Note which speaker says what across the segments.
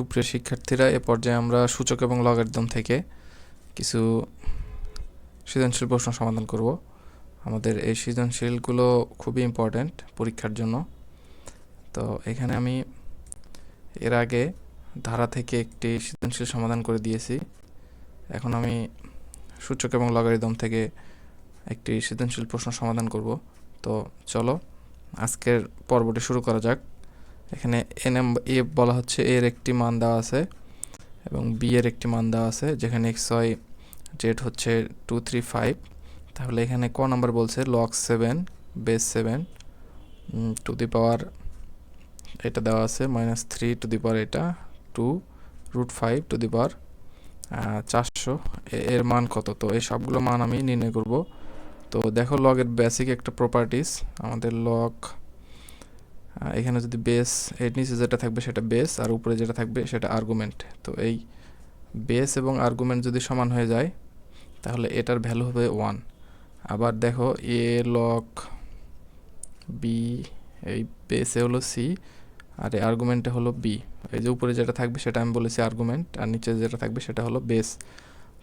Speaker 1: সুপ্রিয় শিক্ষার্থীরা, এ পর্যায়ে আমরা সূচক এবং লগারিদম থেকে কিছু সৃজনশীল প্রশ্ন সমাধান করব। আমাদের এই সৃজনশীলগুলো খুবই ইম্পর্ট্যান্ট পরীক্ষার জন্য। তো এখানে আমি এর আগে ধারা থেকে একটি সৃজনশীল সমাধান করে দিয়েছি। এখন আমি সূচক এবং লগারিদম থেকে একটি সৃজনশীল প্রশ্ন সমাধান করব। তো চলো, আজকের পর্বটি শুরু করা যাক। এখানে এন এম এ বলা হচ্ছে এর একটি মান দেওয়া আছে এবং বি এর একটি মান দেওয়া আছে, যেখানে X, Y, Z two three, three, five. তাহলে এখানে ক নাম্বার বলছে? Log seven, base seven to the power এটা দেওয়া আছে, minus three to the power এটা, two, root five to the power চারশো। এর মান কত? তো এই সবগুলো মান আমি নির্ণয় করব। তো দেখো, লগের বেসিক একটা প্রপার্টিস আমাদের লগ এখানে যদি বেস এর নিচে যেটা থাকবে সেটা বেস আর উপরে যেটা থাকবে সেটা আর্গুমেন্ট তো এই বেস এবং আর্গুমেন্ট যদি সমান হয়ে যায়, তাহলে এটার ভ্যালু হবে ওয়ান আবার দেখো এ লক বি এই বেসে হলো সি আর এই আর্গুমেন্টে হলো বি এই যে উপরে যেটা থাকবে সেটা আমি বলেছি আর্গুমেন্ট আর নিচে যেটা থাকবে সেটা হলো বেস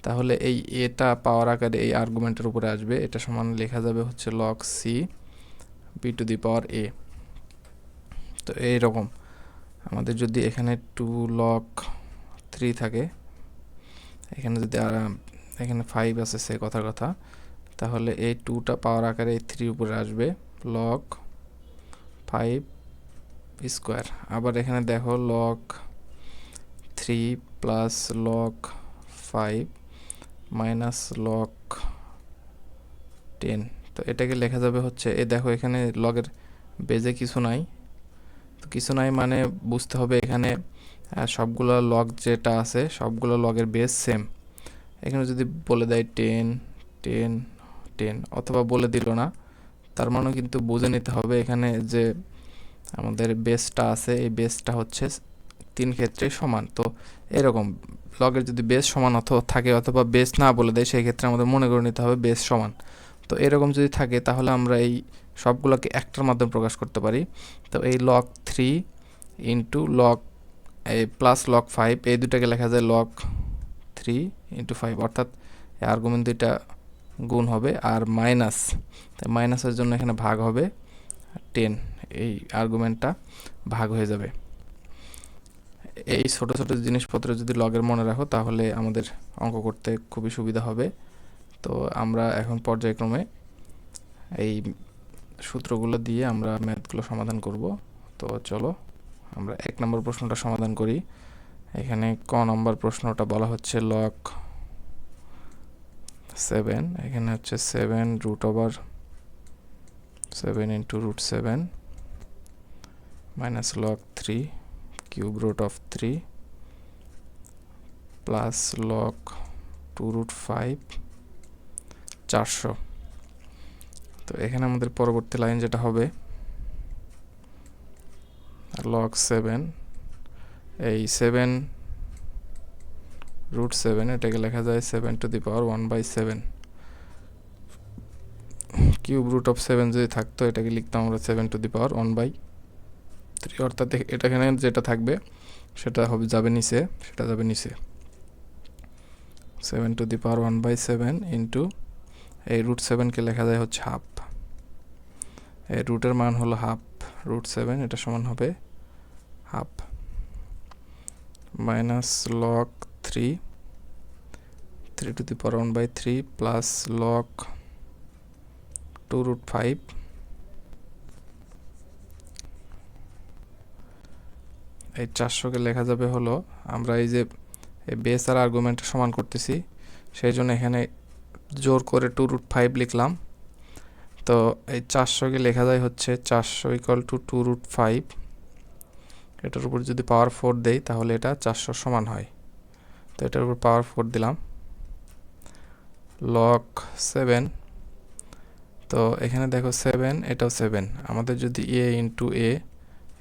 Speaker 1: তাহলে এই এটা পাওয়ার আকারে এই আর্গুমেন্টের উপরে আসবে। এটা সমান লেখা যাবে হচ্ছে log C B to the power A তো এইরকম। আমাদের যদি এখানে টু লক থ্রি থাকে, এখানে যদি এখানে ফাইভ আছে সে কথার কথা, তাহলে এই টুটা পাওয়ার আকারে এই থ্রি উপরে আসবে লক ফাইভ স্কোয়ার আবার এখানে দেখো log three plus log five minus log ten তো এটাকে লেখা যাবে হচ্ছে, এ দেখো এখানে লগের বেজে কিছু নাই তো কিছু নাই মানে বুঝতে হবে এখানে সবগুলো লগ যেটা আছে, সবগুলো লগের বেস সেম এখানে যদি বলে দেয় টেন টেন টেন অথবা বলে দিল না, তার মানে কিন্তু বুঝে নিতে হবে এখানে যে আমাদের বেসটা আছে, এই বেসটা হচ্ছে তিন ক্ষেত্রে সমান। তো এরকম লগের যদি বেস সমান অথবা থাকে অথবা বেস না বলে দেয়, সেই ক্ষেত্রে আমাদের মনে করে নিতে হবে বেস সমান। তো এরকম যদি থাকে, তাহলে আমরা এই সবগুলোকে একটার মাধ্যমে প্রকাশ করতে পারি। তো এই লক থ্রি ইন্টু লক এই প্লাস লক ফাইভ এই দুটাকে লেখা যায় লক থ্রি ইন্টু ফাইভ অর্থাৎ আর্গুমেন্ট দুইটা গুণ হবে আর মাইনাস তাই মাইনাসের জন্য এখানে ভাগ হবে টেন এই আর্গুমেন্টটা ভাগ হয়ে যাবে। এই ছোট ছোট জিনিসপত্র যদি লগের মনে রাখো, তাহলে আমাদের অঙ্ক করতে খুবই সুবিধা হবে। তো আমরা এখন পর্যায়ক্রমে এই সূত্রগুলো দিয়ে আমরা ম্যাথগুলো সমাধান করব। তো চলো, আমরা এক নম্বর প্রশ্নটা সমাধান করি। এখানে ক নম্বর প্রশ্নটা বলা হচ্ছে লক সেভেন এখানে হচ্ছে seven root over seven into root seven minus log three cube root of three plus log two root five চারশো। তো এখানে আমাদের পরবর্তী লাইন যেটা হবে লক সেভেন এই সেভেন রুট সেভেন এটাকে লেখা যায় seven to the power one by seven cube root of seven যদি থাকতো, এটাকে লিখতাম আমরা seven to the power one by three অর্থাৎ এটা এখানে যেটা থাকবে, সেটা হবে, যাবে নিচে, সেটা যাবে নিচে। Seven to the power one by seven into এই রুট সেভেনকে লেখা যায় হচ্ছে হাফ রুটের মান হলো হাফ রুট সেভেন এটা সমান হবে half minus log three three to the power one by three plus log two root five এই চারশোকে লেখা যাবে হলো, আমরা এই যে বেস আর আর্গুমেন্ট সমান করতেছি, সেই জন্য এখানে জোর করে টু রুট ফাইভ লিখলাম। তো এই চারশোকে লেখা যায় হচ্ছে চারশো equal to two root five এটার উপর যদি পাওয়ার ফোর দেই, তাহলে এটা চারশো সমান হয়। তো এটার উপর পাওয়ার ফোর দিলাম। লক সেভেন তো এখানে দেখো সেভেন এটাও সেভেন আমাদের যদি A into A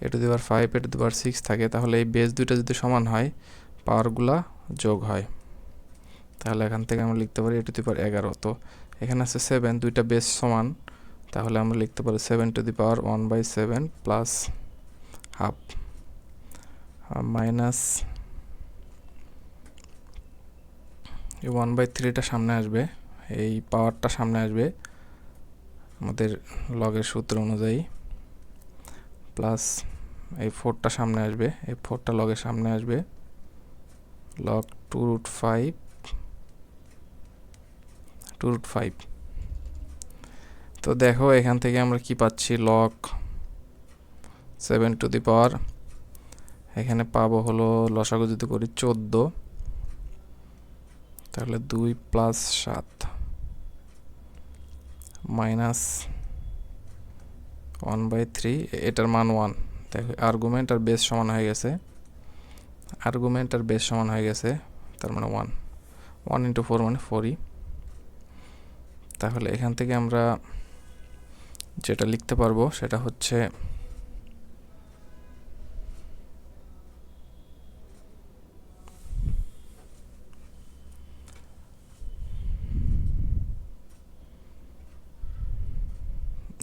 Speaker 1: A to দিবার ফাইভ এ টু দিবার সিক্স থাকে, তাহলে এই বেস দুইটা যদি সমান হয় পাওয়ারগুলা যোগ হয়। তাহলে এখান থেকে আমরা লিখতে পারি এ টু দি পাওয়ার এগারো। তো এখানে আছে সেভেন দুইটা বেস সমান। তাহলে আমরা লিখতে পারি seven to the power one by seven plus half minus এই ওয়ান বাই থ্রিটা সামনে আসবে, এই পাওয়ারটা সামনে আসবে আমাদের লগের সূত্র অনুযায়ী প্লাস এই ফোরটা সামনে আসবে, এই ফোরটা লগের সামনে আসবে log two root five two root five তো দেখো এখান থেকে আমরা কি পাচ্ছি? Log seven to the power এখানে পাবো হলো লসাগু যদি করি চোদ্দ, তাহলে দুই প্লাস সাত মাইনাস ওয়ান বাই থ্রি এটার মান ওয়ান দেখো আর্গুমেন্ট আর বেস সমান হয়ে গেছে। আর্গুমেন্ট আর বেস সমান হয়ে গেছে, তার মানে ওয়ান ওয়ান ইন্টু ফোর মানে ফোরই তাহলে এখান থেকে আমরা যেটা লিখতে পারব সেটা হচ্ছে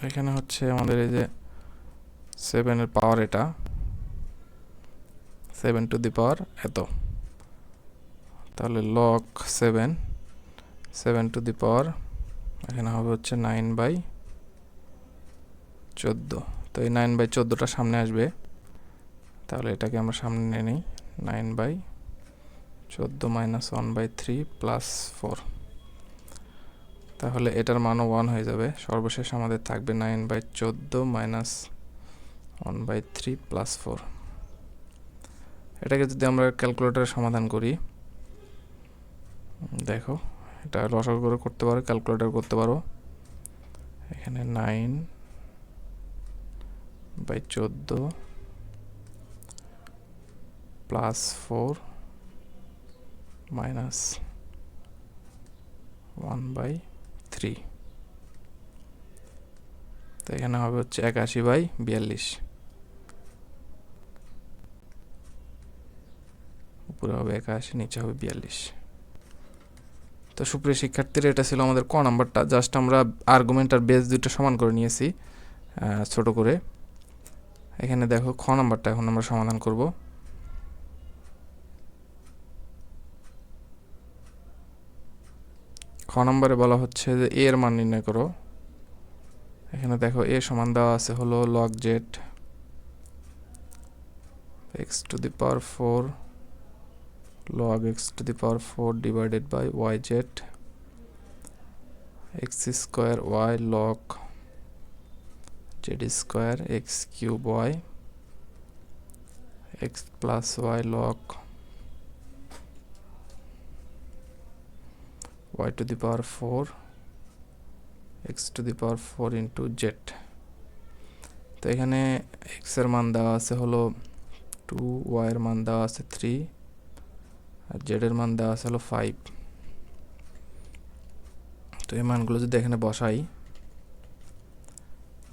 Speaker 1: এখানে হচ্ছে আমাদের এই যে সেভেনের পাওয়ার এটা। সেভেন টু দি পাওয়ার এত। তাহলে log seven seven to the power এখানে হবে হচ্ছে নাইন বাই চোদ্দ। তো এই নাইন বাই চোদ্দোটা সামনে আসবে। তাহলে এটাকে আমরা সামনে নিয়ে নিই। নাইন বাই চোদ্দ minus one by three plus four তাহলে এটার মানও ওয়ান হয়ে যাবে। সর্বশেষ আমাদের থাকবে নাইন বাই চোদ্দ minus one by three plus four এটাকে যদি আমরা ক্যালকুলেটারে সমাধান করি, দেখো, এটা লসাগু করে করতে পারো ক্যালকুলেটার করতে পারো। এখানে নাইন বাই চোদ্দ plus four minus one by three. তো এখানে হবে হচ্ছে একাশি বাই বিয়াল্লিশ। উপরে হবে একাশি, নিচে হবে বিয়াল্লিশ। তো সুপ্রিয় শিক্ষার্থীরা, এটা ছিল আমাদের ক নাম্বারটা। জাস্ট আমরা আর্গুমেন্ট আর বেস দুটো সমান করে নিয়েছি ছোট করে। এখানে দেখো খ নাম্বারটা, এখন আমরা সমাধান করব। খ নম্বরে বলা হচ্ছে যে এ এর মান নির্ণয় করো। এখানে দেখো এ সমান দেওয়া আছে হলো log Z X to the power four log x to the power 4 divided by yz x square Y log z square x cube y, x plus y log y to the power 4 x to the power 4 into z. তো এখানে x এর মান দেওয়া আছে হলো 2 y এর মান দেওয়া আছে 3 আর জেডের মান দেওয়া আছে হলো ফাইভ তো এই মানগুলো যদি এখানে বসাই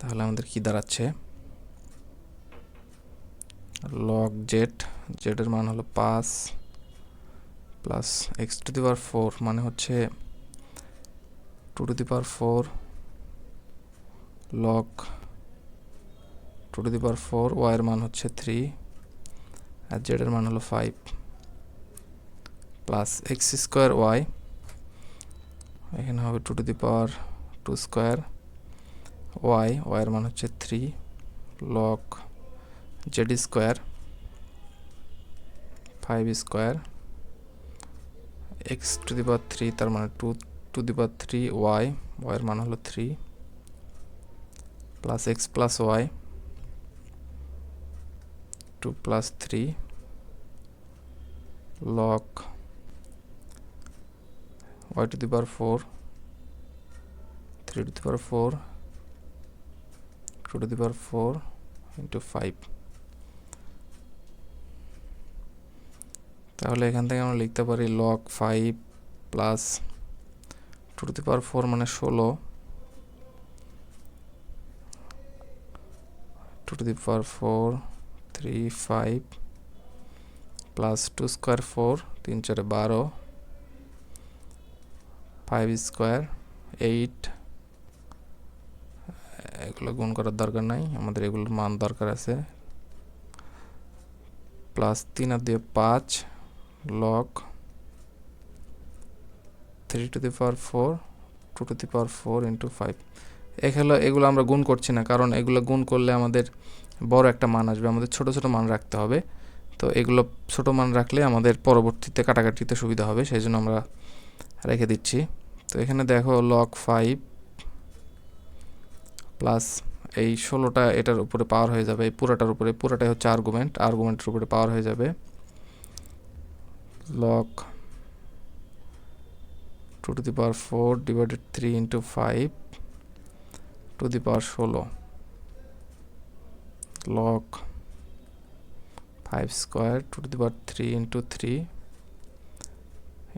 Speaker 1: তাহলে আমাদের কি দাঁড়াচ্ছে? লগ জেড জেডের মান হলো পাঁচ plus X to the power four মানে হচ্ছে two to the power four log two to the power four ওয়াইয়ের মান হচ্ছে থ্রি আর জেডের মান হলো five plus X square Y এখানে হবে two to the power two square Y ওয়াইয়ের মান হচ্ছে three log Z square five square X to the power three তার মানে two to the power three Y ওয়াইয়ের মান হলো three plus X plus Y two plus three log y to the power 4 3 to the power 4 2 to the power 4 into 5 তাহলে এখান থেকে আমরা লিখতে পারি log five plus two to the power four মানে ষোলো। Two to the power four three five plus two square four তিন চারে বারো। ফাইভ স্কোয়ার এইট এগুলো গুণ করার দরকার নাই, আমাদের এগুলোর মান দরকার আছে। প্লাস তিন আর দিয়ে পাঁচ log three to the power four two to the power four into five এখানে এগুলো আমরা গুণ করছি না, কারণ এগুলো গুণ করলে আমাদের বড় একটা মান আসবে, আমাদের ছোট ছোট মান রাখতে হবে। তো এগুলো ছোট মান রাখলে আমাদের পরবর্তীতে কাটাকাটিতে সুবিধা হবে, সেই জন্য আমরা রেখে দিচ্ছি। তো এখানে দেখো লক ফাইভ প্লাস এই ষোলোটা এটার উপরে পাওয়ার হয়ে যাবে, এই পুরাটার উপরে, পুরাটাই হচ্ছে আর্গুমেন্ট আর্গুমেন্টের উপরে পাওয়ার হয়ে যাবে। Log two to the power four divided three into five to the power ষোলো। Log five square two to the power three into three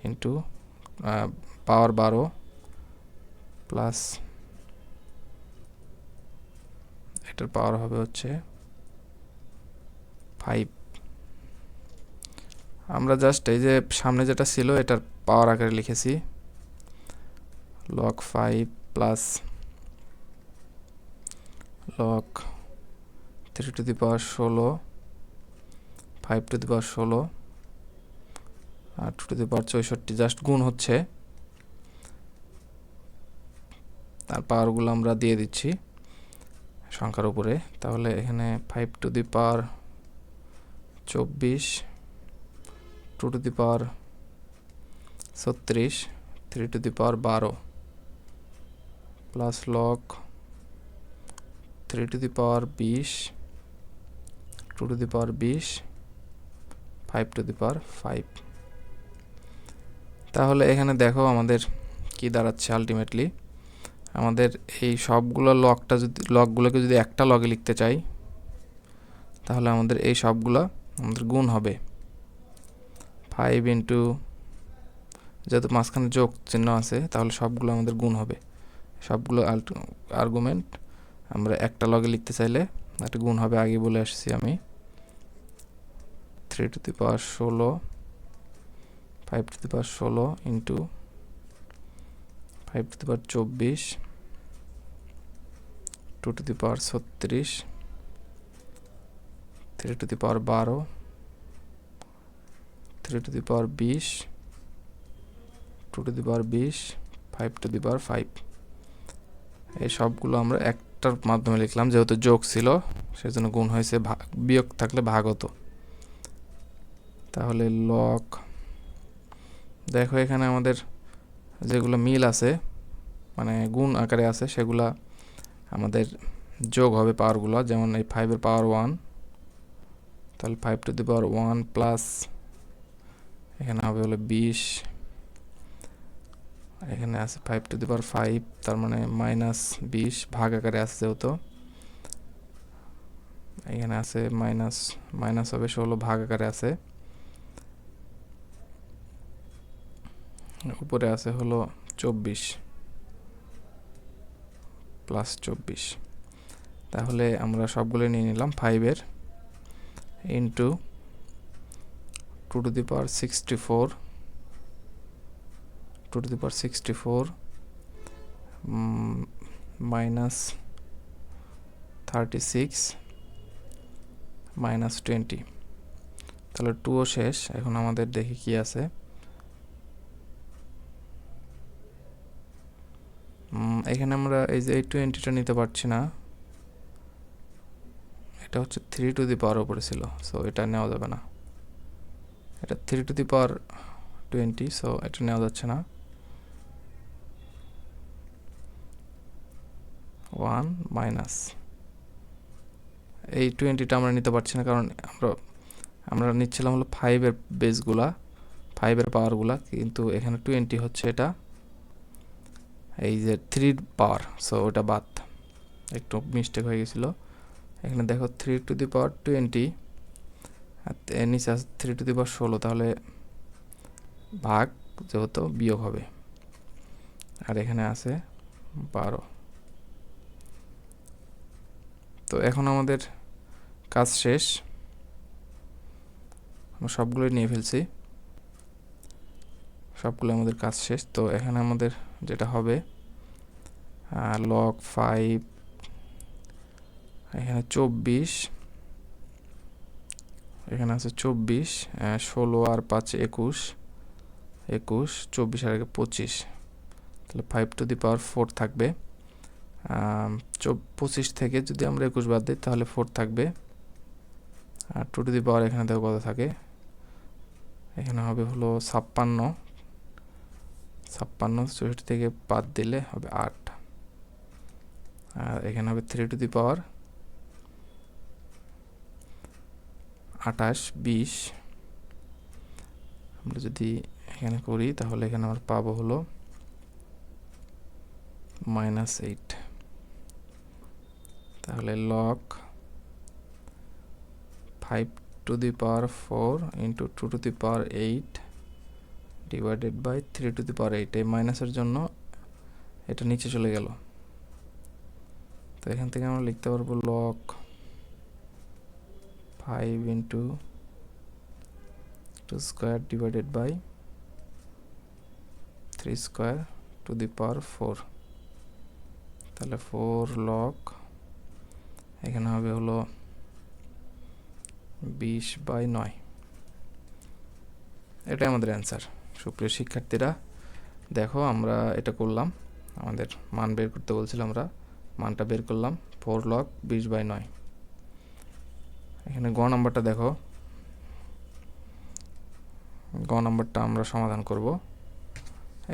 Speaker 1: into power বারো প্লাস এটার পাওয়ার হবে হচ্ছে ফাইভ আমরা জাস্ট এই যে সামনে যেটা ছিল এটার পাওয়ার আকারে লিখেছি। Log five plus log three to the power ষোলো ফাইভ টু দি পাওয়ার ষোলো, আর টু টু দি পাওয়ার চৌষট্টি জাস্ট গুণ হচ্ছে। তার পাওয়ারগুলো আমরা দিয়ে দিচ্ছি। সংখ্যার উপরে। তাহলে এখানে ফাইভ টু দি পাওয়ার চব্বিশ টু টু দি পাওয়ার ছত্রিশ থ্রি টু দি পাওয়ার বারো। Plus log three to the power বিশ টু টু দি পাওয়ার বিশ five to the power five তাহলে এখানে দেখো আমাদের কি দাঁড়াচ্ছে আলটিমেটলি আমাদের এই সবগুলো লকটা যদি, লকগুলোকে যদি একটা লগে লিখতে চাই, তাহলে আমাদের এই সবগুলো আমাদের গুণ হবে। ফাইভ ইন্টু যেহেতু মাঝখানে যোগ চিহ্ন আছে, তাহলে সবগুলো আমাদের গুণ হবে। সবগুলো আর্গুমেন্ট আমরা একটা লগে লিখতে চাইলে একটা গুণ হবে আগে বলে আসছি আমি। থ্রি টু দি পাওয়ার ষোলো ফাইভ টু দি পাওয়ার ষোলো into five to the power চব্বিশ টু টু দি পাওয়ার ছত্রিশ থ্রি টু দি পাওয়ার বারো থ্রি টু দি পাওয়ার বিশ টু টু দি পাওয়ার বিশ five to the power five এই সবগুলো আমরা একটার মাধ্যমে লিখলাম, যেহেতু যোগ ছিল, সেজন্য গুণ হয়েছে বিয়োগ থাকলে ভাগ হতো তাহলে লক দেখো এখানে আমাদের যেগুলো মিল আছে মানে গুণ আকারে আছে, সেগুলা আমাদের যোগ হবে পাওয়ারগুলো। যেমন এই ফাইভের পাওয়ার ওয়ান তাহলে five to the power one plus এখানে হবে হলো বিশ, এখানে আছে five to the power five তার মানে মাইনাস বিশ ভাগ আকারে আছে যেহেতু। এখানে আছে মাইনাস মাইনাস হবে ষোলো ভাগ আকারে আছে। উপরে আছে হলো চব্বিশ প্লাস চব্বিশ। তাহলে আমরা সবগুলো নিয়ে নিলাম ফাইভের into two to the power sixty four two to the power sixty four minus thirty six minus twenty তাহলে টুও শেষ, এখন আমাদের দেখি কি আছে। এখানে আমরা এই যে এই টোয়েন্টিটা নিতে পারছি না। এটা হচ্ছে থ্রি টু দি পাওয়ার উপরে ছিল সো এটা নেওয়া যাবে না। এটা three to the power twenty so এটা নেওয়া যাচ্ছে না। ওয়ান মাইনাস এই টোয়েন্টিটা আমরা নিতে পারছি না, কারণ আমরা আমরা নিচ্ছিলাম হলো ফাইভের বেসগুলা ফাইভের পাওয়ারগুলা কিন্তু এখানে টোয়েন্টি হচ্ছে এটা। এই যে থ্রি পাওয়ার সো ওটা বাদ। একটু মিস্টেক হয়ে গেছিল। এখানে দেখো three to the power twenty আর নিচে আছে থ্রি টু দি পাওয়ার ষোলো, তাহলে ভাগ যেহেতু বিয়োগ হবে। আর এখানে আছে বারো। তো এখন আমাদের কাজ শেষ। আমরা সবগুলোই নিয়ে ফেলছি। সবগুলো আমাদের কাজ শেষ। তো এখানে আমাদের যেটা হবে লক ফাইভ এখানে চব্বিশ, এখানে আছে চব্বিশ ষোলো আর পাঁচ একুশ একুশ, চব্বিশ আর পঁচিশ। তাহলে five to the power four থাকবে। পঁচিশ থেকে যদি আমরা একুশ বাদ দিই, তাহলে ফোর থাকবে। আর টু টু দি পাওয়ার এখানে দেখো কত থাকে। এখানে হবে হলো ছাপ্পান্ন। ছাপ্পান্ন, চৌষট্টি থেকে বাদ দিলে হবে আট। আর এখানে হবে থ্রি টু দি পাওয়ার আঠাশ, বিশ। আমরা যদি এখানে করি, তাহলে এখানে আমরা পাবো হলো মাইনাস এইট তাহলে log five to the power four into two to the power eight divided by three to the power eight এই মাইনাসের জন্য এটা নিচে চলে গেল। তো এখান থেকে আমরা লিখতে পারব log five into two square divided by three square to the power four তাহলে ফোর লক এখানে হবে হলো বিশ বাই নয়। এটাই আমাদের অ্যান্সার সুপ্রিয় শিক্ষার্থীরা, দেখো আমরা এটা করলাম। আমাদের মান বের করতে বলছিলাম আমরা। মানটা বের করলাম ফোর লক বিশ বাই নয়। এখানে গ নাম্বারটা দেখো। গ নাম্বারটা আমরা সমাধান করব।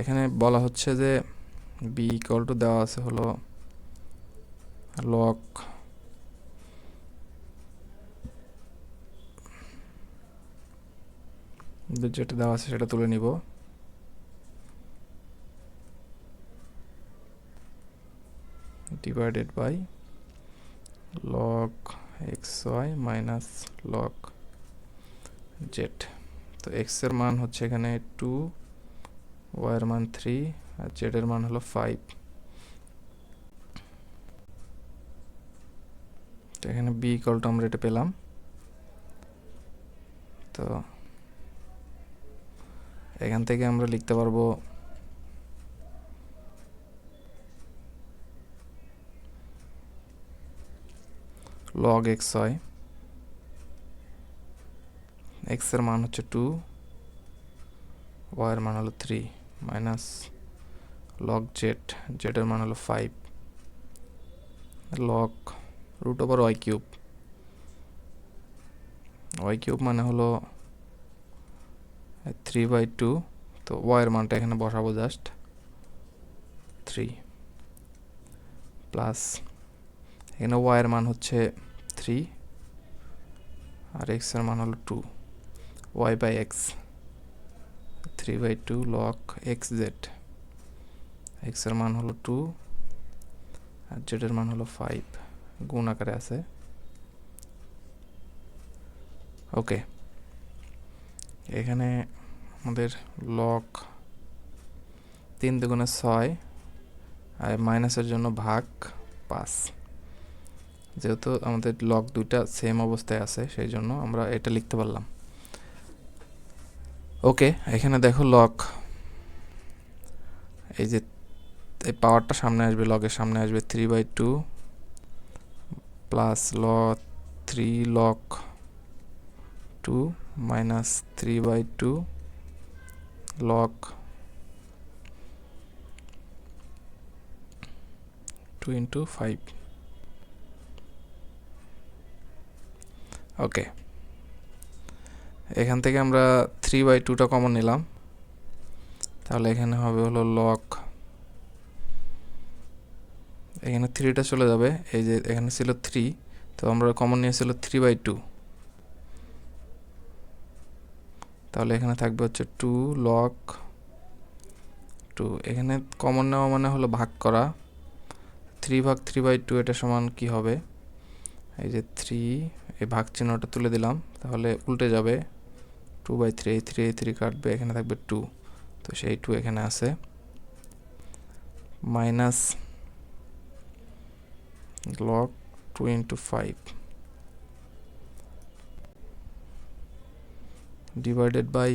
Speaker 1: এখানে বলা হচ্ছে যে বি ইকুয়াল টু দেওয়া আছে হলো লক যেটা দেওয়া আছে সেটা তুলে নিব। Divided by log X Y minus log Z তো এক্সের মান হচ্ছে এখানে টু ওয়াইয়ের মান থ্রি আর জেডের মান হলো ফাইভ তো এখানে বি ইকলটা আমরা এটা পেলাম। তো এখান থেকে আমরা লিখতে পারব লগ এক্স হয় এক্সের মান হচ্ছে টু ওয়াইয়ের মান হলো থ্রি মাইনাস লগ জেড জেডের মান হলো five log root over Y cube Y cube মানে হলো থ্রি বাই টু তো ওয়াইয়ের মানটা এখানে বসাবো জাস্ট থ্রি প্লাস এখানে ওয়াইয়ের মান হচ্ছে থ্রি আর এক্সের মান হলো two Y by X three by two log X Z এক্সের মান হলো টু আর জেডের মান হলো ফাইভ গুণ আকারে আছে ওকে এখানে আমাদের লক তিন দুগুণে ছয়, আর মাইনাসের জন্য ভাগ পাঁচ যেহেতু আমাদের লক দুইটা সেম অবস্থায় আছে, সেই জন্য আমরা এটা লিখতে পারলাম। ওকে, এখানে দেখো লক এই যে, এই পাওয়ারটা সামনে আসবে লগের সামনে আসবে three by two plus log three log two minus three by two log two into five okay এখান থেকে আমরা থ্রি বাই টুটা কমন নিলাম। তাহলে এখানে হবে হলো লক এখানে থ্রিটা চলে যাবে। এই যে এখানে ছিল থ্রি তো আমরা কমন নিয়েছিল থ্রি বাই টু তাহলে এখানে থাকবে হচ্ছে টু লক টু এখানে কমন নেওয়া মানে হলো ভাগ করা। থ্রি ভাগ থ্রি বাই টু এটা সমান কি হবে? এই যে থ্রি এই ভাগ চিহ্নটা তুলে দিলাম, তাহলে উল্টে যাবে টু বাই থ্রি এই থ্রি এই থ্রি কাটবে, এখানে থাকবে টু তো সেই টু এখানে আছে। Minus log 2 into 5 divided by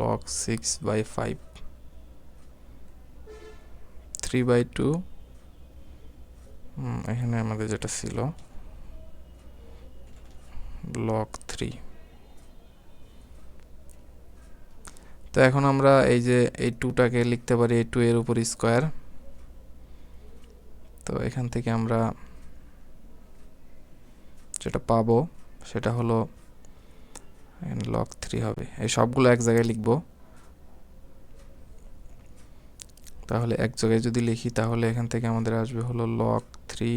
Speaker 1: log 6 by 5 3 by 2 এখানে আমাদের যেটা ছিল ব্লক থ্রি তো এখন আমরা এই যে এই টুটাকে লিখতে পারি, এই টু এর উপর স্কোয়ার তো এখান থেকে আমরা যেটা পাবো, সেটা হলো লক থ্রি হবে। এই সবগুলো এক জায়গায় লিখব। তাহলে এক জায়গায় যদি লিখি, তাহলে এখান থেকে আমাদের আসবে হলো log three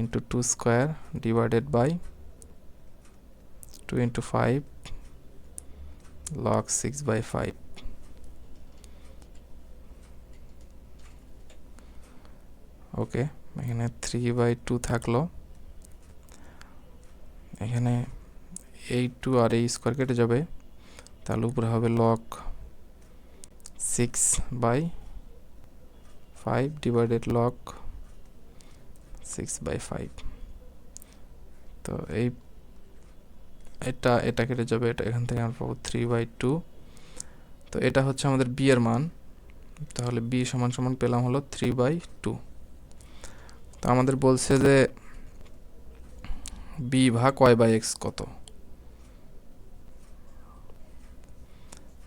Speaker 1: into two square divided by two into five log 6 by 5 okay এখানে থ্রি বাই টু থাকল। এখানে এই টু আর এই স্কোয়ার কেটে যাবে। তাহলে উপরে হবে log six by five divided log six by five তো এই, এটা এটা কেটে যাবে, এটা এখান থেকে আমরা পাবো থ্রি বাই টু তো এটা হচ্ছে আমাদের বি এর মান। তাহলে বি সমান সমান পেলাম হলো থ্রি বাই টু তো আমাদের বলছে যে বি ভাগ ওয়াই বাই এক্স কত?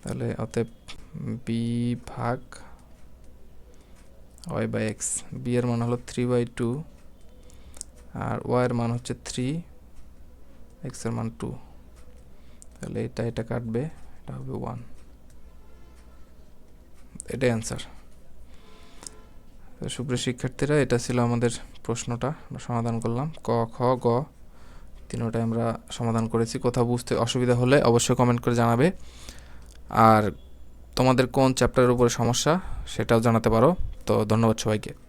Speaker 1: তাহলে অতএব বি ভাগ ওয়াই বাই এক্স বি এর মান হলো থ্রি বাই টু আর ওয়াই এর মান হচ্ছে থ্রি এক্সের মান টু তাহলে এটা এটা কাটবে, এটা হবে ওয়ান এটাই অ্যান্সার সুপ্রিয় শিক্ষার্থীরা, এটা ছিল আমাদের প্রশ্নটা, আমরা সমাধান করলাম। ক, খ, গ, তিনোটাই আমরা সমাধান করেছি। কোথাও বুঝতে অসুবিধা হলে অবশ্যই কমেন্ট করে জানাবে। আর তোমাদের কোন চ্যাপ্টারের উপরে সমস্যা সেটাও জানাতে পারো। তো ধন্যবাদ সবাইকে।